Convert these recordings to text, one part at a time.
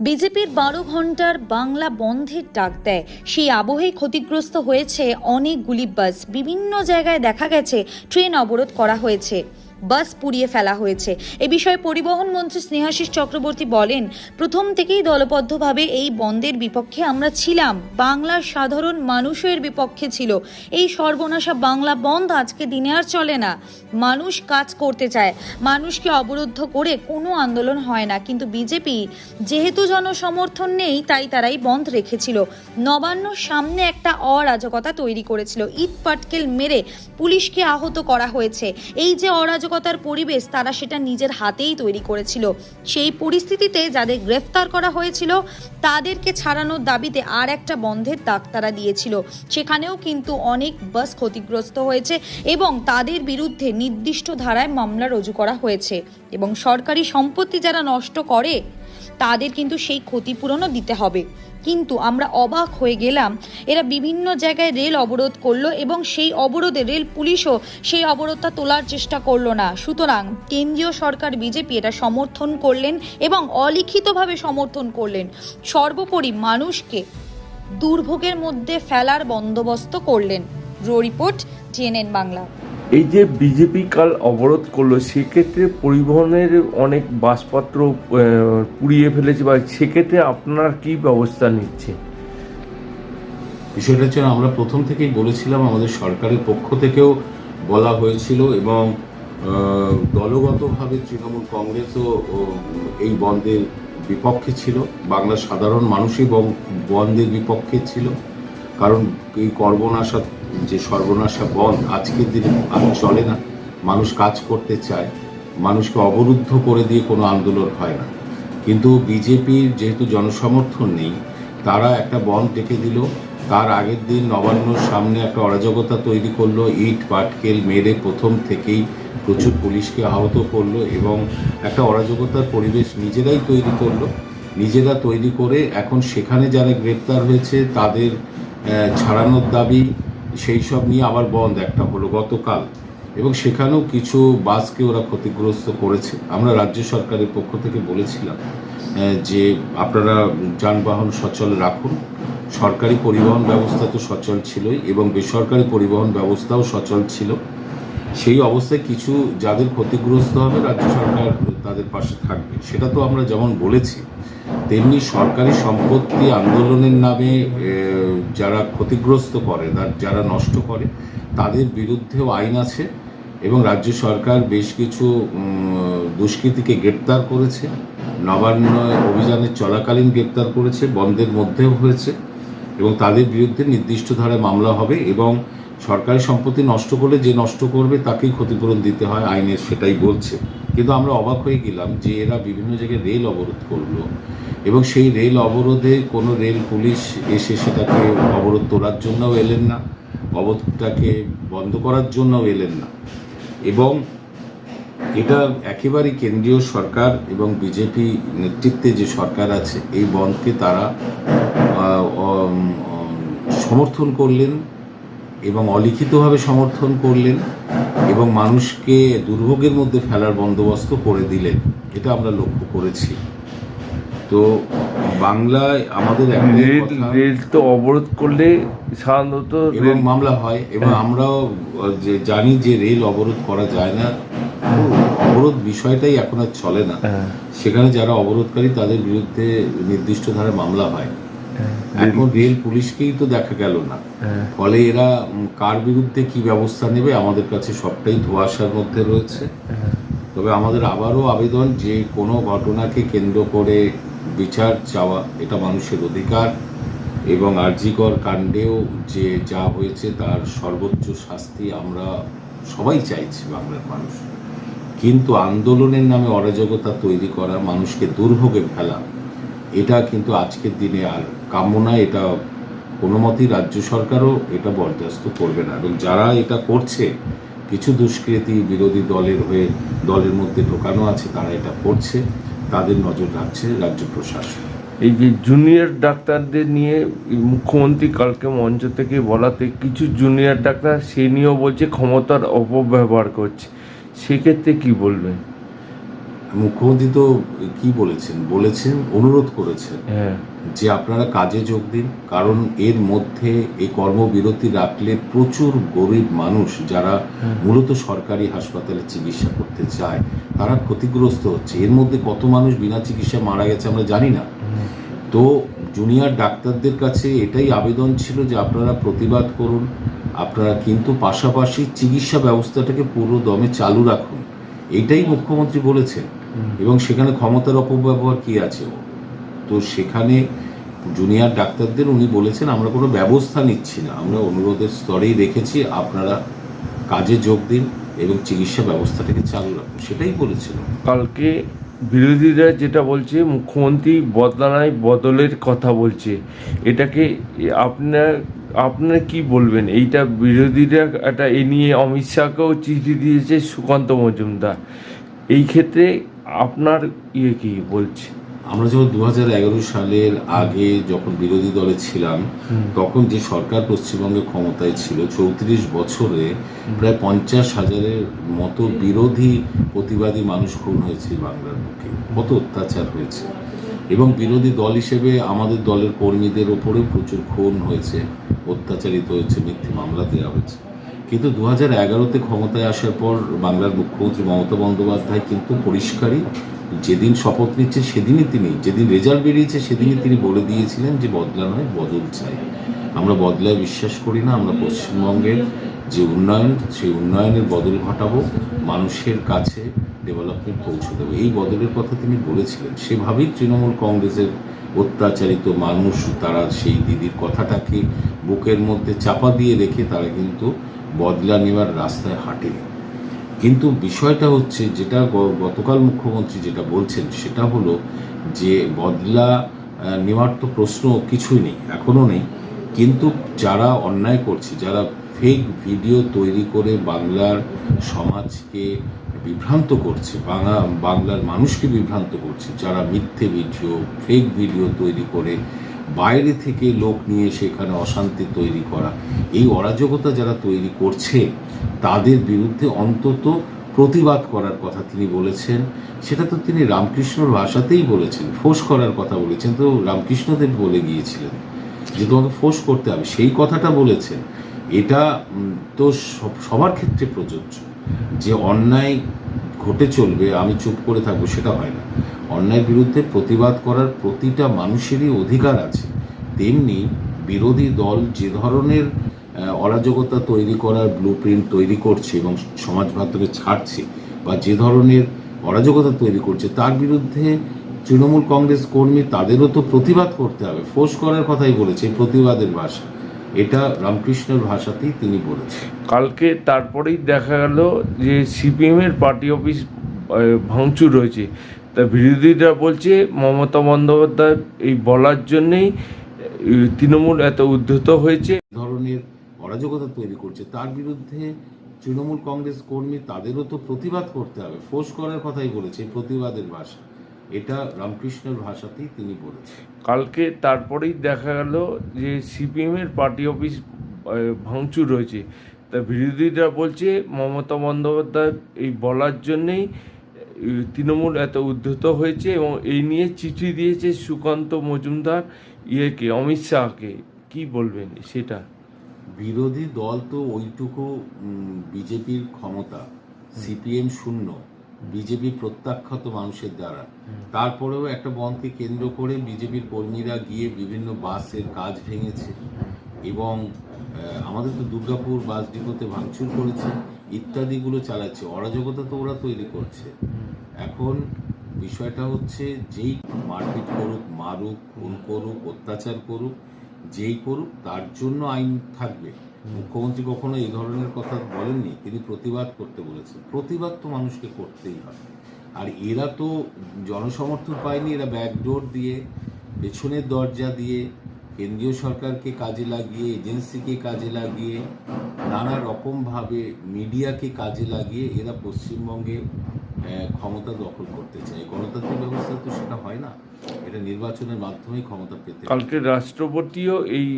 বিজেপির বারো ঘণ্টার বাংলা বন্ধের ডাক দেয়। সেই আবহে ক্ষতিগ্রস্ত হয়েছে অনেকগুলি বাস বিভিন্ন জায়গায় দেখা গেছে, ট্রেন অবরোধ করা হয়েছে। বাস পুড়িয়ে ফেলা হয়েছে। এ বিষয়ে পরিবহন মন্ত্রী স্নেহাশিস চক্রবর্তী বলেন, প্রথম থেকেই দলবদ্ধভাবে এই বন্ধের বিপক্ষে আমরা ছিলাম। বাংলার সাধারণ মানুষের বিপক্ষে ছিল। এই সর্বনাশা বাংলা বন্ধ আজকে দিনে আর চলে না। মানুষ কাজ করতে চায়। মানুষকে অবরুদ্ধ করে কোনো আন্দোলন হয় না। কিন্তু বিজেপি, যেহেতু জনসমর্থন নেই, তাই তারাই বন্ধ রেখেছিল। নবান্নর সামনে একটা অরাজকতা তৈরি করেছিল। ইট পাটকেল মেরে পুলিশকে আহত করা হয়েছে। এই যে অরাজকতার পরিবেশ তারা সেটা নিজের হাতেই তৈরি করেছিল। সেই পরিস্থিতিতে যাদের গ্রেফতার করা হয়েছিল, তাদেরকে ছাড়ানোর দাবিতে আর একটা বন্ধের ডাক তারা দিয়েছিল। সেখানেও কিন্তু অনেক বাস ক্ষতিগ্রস্ত হয়েছে এবং তাদের বিরুদ্ধে নির্দিষ্ট ধারায় মামলা রুজু করা হয়েছে এবং সরকারি সম্পত্তি যারা নষ্ট করে, তাদের কিন্তু সেই ক্ষতিপূরণও দিতে হবে। কিন্তু আমরা অবাক হয়ে গেলাম। এরা বিভিন্ন জায়গায় রেল অবরোধ করল এবং সেই অবরোধে রেল পুলিশও সেই অবরোধটা তোলার চেষ্টা করল না। সুতরাং কেন্দ্রীয় সরকার বিজেপি এটা সমর্থন করলেন এবং অলিখিতভাবে সমর্থন করলেন। সর্বোপরি মানুষকে দুর্ভোগের মধ্যে ফেলার বন্দোবস্ত করলেন। রো রিপোর্ট জেএনএন বাংলা। এই যে বিজেপি কাল অবরোধ করল, সেক্ষেত্রে পরিবহনের অনেক বাসপত্র পুড়িয়ে ফেলেছে বা সেক্ষেত্রে আপনার কি ব্যবস্থা নিচ্ছে? বিষয়টা হচ্ছে আমরা প্রথম থেকেই বলেছিলাম, আমাদের সরকারের পক্ষ থেকেও বলা হয়েছিল এবং দলগতভাবে তৃণমূল কংগ্রেসও এই বন্ধের বিপক্ষে ছিল। বাংলার সাধারণ মানুষই বন্ধের বিপক্ষে ছিল। কারণ এই কর্মনাশা যে সর্বনাশা বন্ধ, আজকের দিনে আর চলে না। মানুষ কাজ করতে চায়, মানুষকে অবরুদ্ধ করে দিয়ে কোনো আন্দোলন হয় না। কিন্তু বিজেপির যেহেতু জনসমর্থন নেই, তারা একটা বন ডেকে দিল। তার আগের দিন নবান্নর সামনে একটা অরাজকতা তৈরি করল, ইট পাটকেল মেরে প্রথম থেকেই প্রচুর পুলিশকে আহত করল এবং একটা অরাজকতার পরিবেশ নিজেরাই তৈরি করল। নিজেরা তৈরি করে এখন সেখানে যারা গ্রেপ্তার হয়েছে, তাদের ছাড়ানোর দাবি সেই সব নিয়ে আবার বন্ধ। একটা হলো গতকাল। এবং সেখানেও কিছু বাসকে ওরা ক্ষতিগ্রস্ত করেছে। আমরা রাজ্য সরকারের পক্ষ থেকে বলেছিলাম যে আপনারা যানবাহন সচল রাখুন। সরকারি পরিবহন ব্যবস্থা তো সচল ছিলই এবং বেসরকারি পরিবহন ব্যবস্থাও সচল ছিল। সেই অবস্থায় কিছু যাদের ক্ষতিগ্রস্ত হবে রাজ্য সরকার তাদের পাশে থাকবে। সেটা তো আমরা যেমন বলেছি তেমনি সরকারি সম্পত্তি আন্দোলনের নামে যারা ক্ষতিগ্রস্ত করে যারা নষ্ট করে, তাদের বিরুদ্ধেও আইন আছে এবং রাজ্য সরকার বেশ কিছু দুষ্কৃতীকে গ্রেপ্তার করেছে, নবান্ন অভিযানের চলাকালীন গ্রেপ্তার করেছে, বন্ধের মধ্যেও হয়েছে এবং তাদের বিরুদ্ধে নির্দিষ্ট ধারায় মামলা হবে এবং সরকারি সম্পত্তি নষ্ট করলে যে নষ্ট করবে তাকেই ক্ষতিপূরণ দিতে হয়, আইনের সেটাই বলছে। কিন্তু আমরা অবাক হয়ে গেলাম যে এরা বিভিন্ন জায়গায় রেল অবরোধ করল এবং সেই রেল অবরোধে কোনো রেল পুলিশ এসে সেটাকে অবরোধ তোলার জন্যও এলেন না, অবরোধটাকে বন্ধ করার জন্যও এলেন না। এবং এটা একেবারেই কেন্দ্রীয় সরকার এবং বিজেপি নেতৃত্বে যে সরকার আছে, এই বন্ধকে তারা সমর্থন করলেন এবং অলিখিতভাবে সমর্থন করলেন এবং মানুষকে দুর্ভোগের মধ্যে ফেলার বন্দোবস্ত করে দিলেন। এটা আমরা লক্ষ্য করেছি। তো বাংলায় আমাদের রেল রেল তো অবরোধ করলে সাধারণত এবং মামলা হয়। এবং আমরাও যে জানি যে রেল অবরোধ করা যায় না। অবরোধ বিষয়টাই এখন আর চলে না। হ্যাঁ, সেখানে যারা অবরোধকারী তাদের বিরুদ্ধে নির্দিষ্ট ধারায় মামলা হয় হ্যাঁ, এখন রেল পুলিশকেই তো দেখা গেল না। হ্যাঁ, ফলে এরা কার বিরুদ্ধে কি ব্যবস্থা নেবে আমাদের কাছে সবটাই ধোঁয়াশার মধ্যে রয়েছে। হ্যাঁ। তবে আমাদের আবারও আবেদন যে কোনো ঘটনাকে কেন্দ্র করে বিচার চাওয়া এটা মানুষের অধিকার এবং আর্জিকর কাণ্ডেও যে যা হয়েছে তার সর্বোচ্চ শাস্তি আমরা সবাই চাইছি বাংলার মানুষ। কিন্তু আন্দোলনের নামে অরাজকতা তৈরি করা মানুষকে দুর্ভোগে ফেলা এটা কিন্তু আজকের দিনে আর কাম্য নয় এটা কোনো মতেই রাজ্য সরকারও এটা বরদাস্ত করবে না। এবং যারা এটা করছে, কিছু দুষ্কৃতী বিরোধী দলের হয়ে, দলের মধ্যে ঢোকানো আছে, তারা এটা করছে, তাদের নজর রাখছে রাজ্য প্রশাসন। এই যে জুনিয়র ডাক্তারদের নিয়ে মুখ্যমন্ত্রী কালকে মঞ্চ থেকে বলাতে কিছু জুনিয়র ডাক্তার, সে নিয়েও বলছে ক্ষমতার অপব্যবহার করছে। সেক্ষেত্রে কি বলবেন? মুখ্যমন্ত্রী তো কি বলেছেন? বলেছেন অনুরোধ করেছেন হ্যাঁ। যে আপনারা কাজে যোগ দিন কারণ এর মধ্যে এই কর্মবিরতি রাখলে প্রচুর গরিব মানুষ যারা মূলত সরকারি হাসপাতালে চিকিৎসা করতে চায় তারা ক্ষতিগ্রস্ত হচ্ছে। এর মধ্যে কত মানুষ বিনা চিকিৎসা মারা গেছে আমরা জানি না। তো জুনিয়র ডাক্তারদের কাছে এটাই আবেদন ছিল যে আপনারা প্রতিবাদ করুন আপনারা কিন্তু পাশাপাশি চিকিৎসা ব্যবস্থাটাকে পুরো দমে চালু রাখুন। এটাই মুখ্যমন্ত্রী বলেছেন। এবং সেখানে ক্ষমতার অপব্যবহার কি আছে তো সেখানে জুনিয়র ডাক্তারদের উনি বলেছেন আমরা কোনো ব্যবস্থা নিচ্ছি না। আমরা অনুরোধের স্তরেই রেখেছি আপনারা কাজে যোগ দিন এবং চিকিৎসা ব্যবস্থাটাকে চালু রাখুন। সেটাই বলেছিল। কালকে বিরোধীরা যেটা বলছে মুখ্যমন্ত্রী বদলানায় বদলের কথা বলছে। এটাকে আপনার আপনার কি বলবেন? এইটা বিরোধীরা একটা এ নিয়ে অমিত শাহকেও চিঠি দিয়েছে সুকান্ত মজুমদার। এই ক্ষেত্রে আপনার ইয়ে কি বলছে? আমরা যখন দু হাজার এগারো সালের আগে যখন বিরোধী দলে ছিলাম তখন যে সরকার পশ্চিমবঙ্গে ক্ষমতায় ছিল চৌত্রিশ বছরে প্রায় পঞ্চাশ হাজারের মতো বিরোধী প্রতিবাদী মানুষ খুন হয়েছে বাংলার বুকে। কত অত্যাচার হয়েছে। এবং বিরোধী দল হিসেবে আমাদের দলের কর্মীদের ওপরেও প্রচুর খুন হয়েছে অত্যাচারিত হয়েছে মিথ্যে মামলা দেওয়া হয়েছে। কিন্তু দু হাজার এগারোতে ক্ষমতায় আসার পর বাংলার মুখ্যমন্ত্রী মমতা বন্দ্যোপাধ্যায় কিন্তু পরিষ্কারই যেদিন শপথ নিচ্ছে, সেদিনই তিনি, যেদিন রেজাল্ট বেরিয়েছে, সেদিনই তিনি বলে দিয়েছিলেন যে বদলা নয়, বদল চাই। আমরা বদলায় বিশ্বাস করি না, আমরা পশ্চিমবঙ্গের যে উন্নয়ন, সেই উন্নয়নের বদল ঘটাবো, মানুষের কাছে ডেভেলপমেন্ট পৌঁছে দেবো। এই বদলের কথা তিনি বলেছিলেন। সেভাবেই তৃণমূল কংগ্রেসের অত্যাচারিত মানুষ, তারা সেই দিদির কথাটাকে বুকের মধ্যে চাপা দিয়ে রেখে তারা কিন্তু বদলা নেওয়ার রাস্তায় হাঁটেনি কিন্তু বিষয়টা হচ্ছে যেটা গতকাল মুখ্যমন্ত্রী যেটা বলছেন সেটা হলো যে বদলা নেওয়ার তো প্রশ্ন কিছুই নেই এখনও নেই। কিন্তু যারা অন্যায় করছে, যারা ফেক ভিডিও তৈরি করে বাংলার সমাজকে বিভ্রান্ত করছে বাংলা বাংলার মানুষকে বিভ্রান্ত করছে, যারা মিথ্যে ভিডিও ফেক ভিডিও তৈরি করে বাইরে থেকে লোক নিয়ে সেখানে অশান্তি তৈরি করা। এই অরাজকতা যারা তৈরি করছে, তাদের বিরুদ্ধে অন্তত প্রতিবাদ করার কথা তিনি বলেছেন। সেটা তো তিনি রামকৃষ্ণর ভাষাতেই বলেছেন, ফোঁস করার কথা বলেছেন। তো রামকৃষ্ণদেব বলে গিয়েছিলেন যে, তোমাকে ফোঁস করতে হবে। সেই কথাটা বলেছেন। এটা তো সবার ক্ষেত্রে প্রযোজ্য। যে অন্যায় ঘটে চলবে, আমি চুপ করে থাকব, সেটা হয় না। অন্যায়ের বিরুদ্ধে প্রতিবাদ করার প্রতিটা মানুষেরই অধিকার আছে। তেমনি বিরোধী দল যে ধরনের অরাজকতা তৈরি করার ব্লু প্রিন্ট তৈরি করছে এবং সমাজ মাধ্যমে ছাড়ছে বা যে ধরনের অরাজকতা তৈরি করছে, তার বিরুদ্ধে তৃণমূল কংগ্রেস কর্মী, তাদেরও তো প্রতিবাদ করতে হবে। ফোর্স করার কথাই বলেছে প্রতিবাদের ভাষা। এটা রামকৃষ্ণের ভাষাতেই তিনি বলেছেন। কালকে তারপরেই দেখা গেল যে সিপিএমের পার্টি অফিস ভাঙচুর হয়েছে তা বিরোধীরা বলছে মমতা বন্দ্যোপাধ্যায় এই বলার জন্যেই তৃণমূল এত উদ্ধত হয়েছে। ধরনের অরাজকতা তৈরি করছে। তার বিরুদ্ধে তৃণমূল কংগ্রেস কর্মী তাদেরও তো প্রতিবাদ করতে হবে। ফোর্স করার কথাই বলেছে প্রতিবাদের ভাষা। এটা রামকৃষ্ণের ভাষাতেই তিনি বলেছেন। কালকে তারপরেই দেখা গেল যে সিপিএমের পার্টি অফিস ভাঙচুর হয়েছে। তা বিরোধীরা বলছে মমতা বন্দ্যোপাধ্যায় এই বলার জন্যেই তৃণমূল এত উদ্ধত হয়েছে এবং এই নিয়ে চিঠি দিয়েছে সুকান্ত মজুমদার ইয়েকে অমিত শাহকে। কি বলবেন সেটা? বিরোধী দল তো ওইটুকু বিজেপির ক্ষমতা সিপিএম শূন্য। বিজেপি প্রত্যাখ্যাত মানুষের দ্বারা। তারপরেও একটা বনকে কেন্দ্র করে বিজেপির কর্মীরা গিয়ে বিভিন্ন বাসের কাজ ভেঙেছে এবং আমাদের তো দুর্গাপুর বাস ডিপোতে ভাঙচুর করেছে, ইত্যাদিগুলো চালাচ্ছে। অরাজকতা তো ওরা তৈরি করছে। এখন বিষয়টা হচ্ছে যেই মারপিট করুক, মারুক, খুন করুক, অত্যাচার করুক, যেই করুক, তার জন্য আইন থাকবে। মুখ্যমন্ত্রী কখনো এই ধরনের কথা বলেননি, তিনি প্রতিবাদ করতে বলেছেন। প্রতিবাদ তো মানুষকে করতেই হয়। আর এরা তো জনসমর্থন পায়নি, এরা ব্যাকডোর দিয়ে, পেছনের দরজা দিয়ে, কেন্দ্রীয় সরকারকে কাজে লাগিয়ে, এজেন্সিকে কাজে লাগিয়ে, নানা রকমভাবে মিডিয়াকে কাজে লাগিয়ে এরা পশ্চিমবঙ্গে ক্ষমতা দখল করতে চায়। গণতান্ত্রিক ব্যবস্থা তো সেটা হয় না। এটা নির্বাচনের মাধ্যমেই ক্ষমতা পেতে। কালকে রাষ্ট্রপতিও এই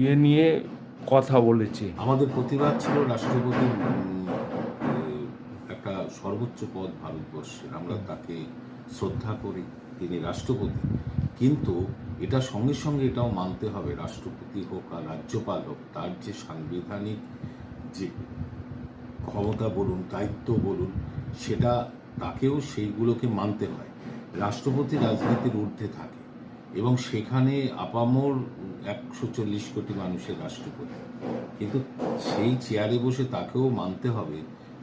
ইয়ে নিয়ে কথা বলেছে। আমাদের প্রতিবাদ ছিল রাষ্ট্রপতির একটা সর্বোচ্চ পদ ভারতবর্ষের। আমরা তাকে শ্রদ্ধা করি, তিনি রাষ্ট্রপতি। কিন্তু এটা সঙ্গে সঙ্গে এটাও মানতে হবে, রাষ্ট্রপতি হোক আর রাজ্যপাল হোক, তার যে সাংবিধানিক যে ক্ষমতা বলুন, দায়িত্ব বলুন, সেটা তাকেও সেইগুলোকে মানতে হয়। রাষ্ট্রপতি রাজনীতির ঊর্ধ্বে থাকে। এবং সেখানে আপামর একশো চল্লিশ কোটি মানুষের রাষ্ট্রপতি। কিন্তু সেই চেয়ারে বসে তাকেও মানতে হবে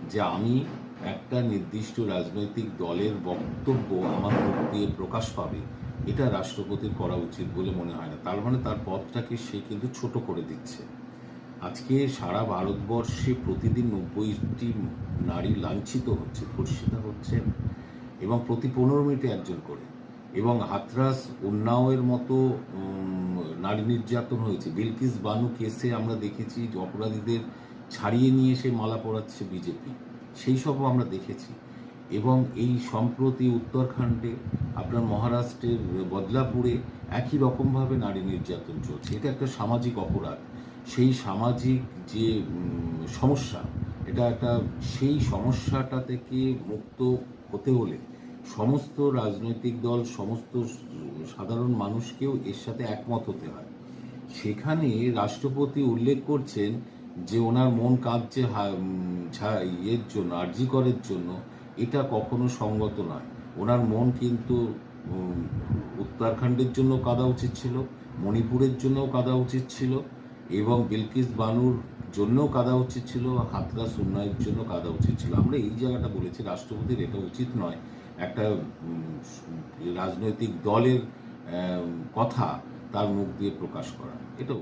যে আমি একটা নির্দিষ্ট রাজনৈতিক দলের বক্তব্য আমার মুখ দিয়ে প্রকাশ পাবে। এটা রাষ্ট্রপতির করা উচিত বলে মনে হয় না। তার মানে তার পদটাকে সে কিন্তু ছোট করে দিচ্ছে। আজকে সারা ভারতবর্ষে প্রতিদিন নব্বইটি নারী লাঞ্ছিত হচ্ছে, ধর্ষিতা হচ্ছে এবং প্রতি পনেরো মিনিটে একজন করে। এবং হাতরাস উন্নাওয়ের মতো নারী নির্যাতন হয়েছে। বিলকিস বানু কেসে আমরা দেখেছি যে অপরাধীদের ছাড়িয়ে নিয়ে এসে মালা পরাচ্ছে বিজেপি। সেই সবও আমরা দেখেছি। এবং এই সম্প্রতি উত্তরাখণ্ডে আপনার মহারাষ্ট্রের বদলাপুরে একই রকমভাবে নারী নির্যাতন চলছে। এটা একটা সামাজিক অপরাধ। সেই সামাজিক যে সমস্যা, এটা একটা, সেই সমস্যাটা থেকে মুক্ত হতে হলে সমস্ত রাজনৈতিক দল, সমস্ত সাধারণ মানুষকেও এর সাথে একমত হতে হয়। সেখানে রাষ্ট্রপতি উল্লেখ করছেন যে ওনার মন কাঁদছে ইয়ের জন্য আর্জি করের জন্য। এটা কখনো সঙ্গত নয়। ওনার মন কিন্তু উত্তরাখণ্ডের জন্য কাঁদা উচিত ছিল, মণিপুরের জন্যও কাঁদা উচিত ছিল এবং বিলকিস বানুর জন্যও কাঁদা উচিত ছিল, হাতরাস উন্নয়নের জন্য কাঁদা উচিত ছিল। আমরা এই জায়গাটা বলেছি, রাষ্ট্রপতির এটা উচিত নয় একটা রাজনৈতিক দলের কথা তার মুখ দিয়ে প্রকাশ করা। এটা